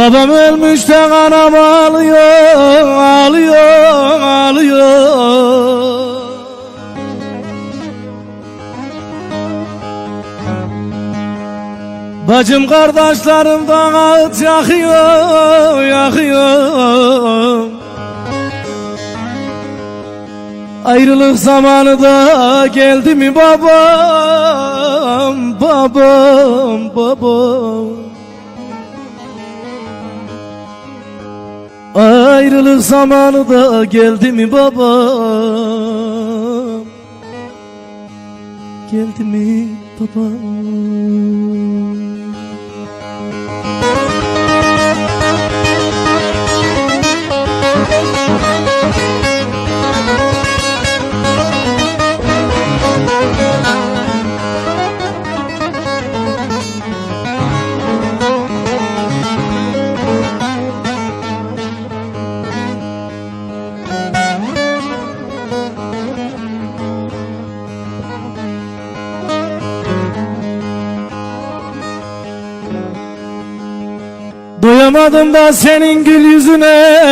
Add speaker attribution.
Speaker 1: Babam ölmüş de kanam ağlıyor, ağlıyor, ağlıyor. Bacım kardeşlerim de ağıt yakıyor, yakıyor. Ayrılık zamanı da geldi mi babam, babam, babam. Ayrılık zamanı da geldi mi babam? Geldi mi babam? Doyamadım da senin gül yüzüne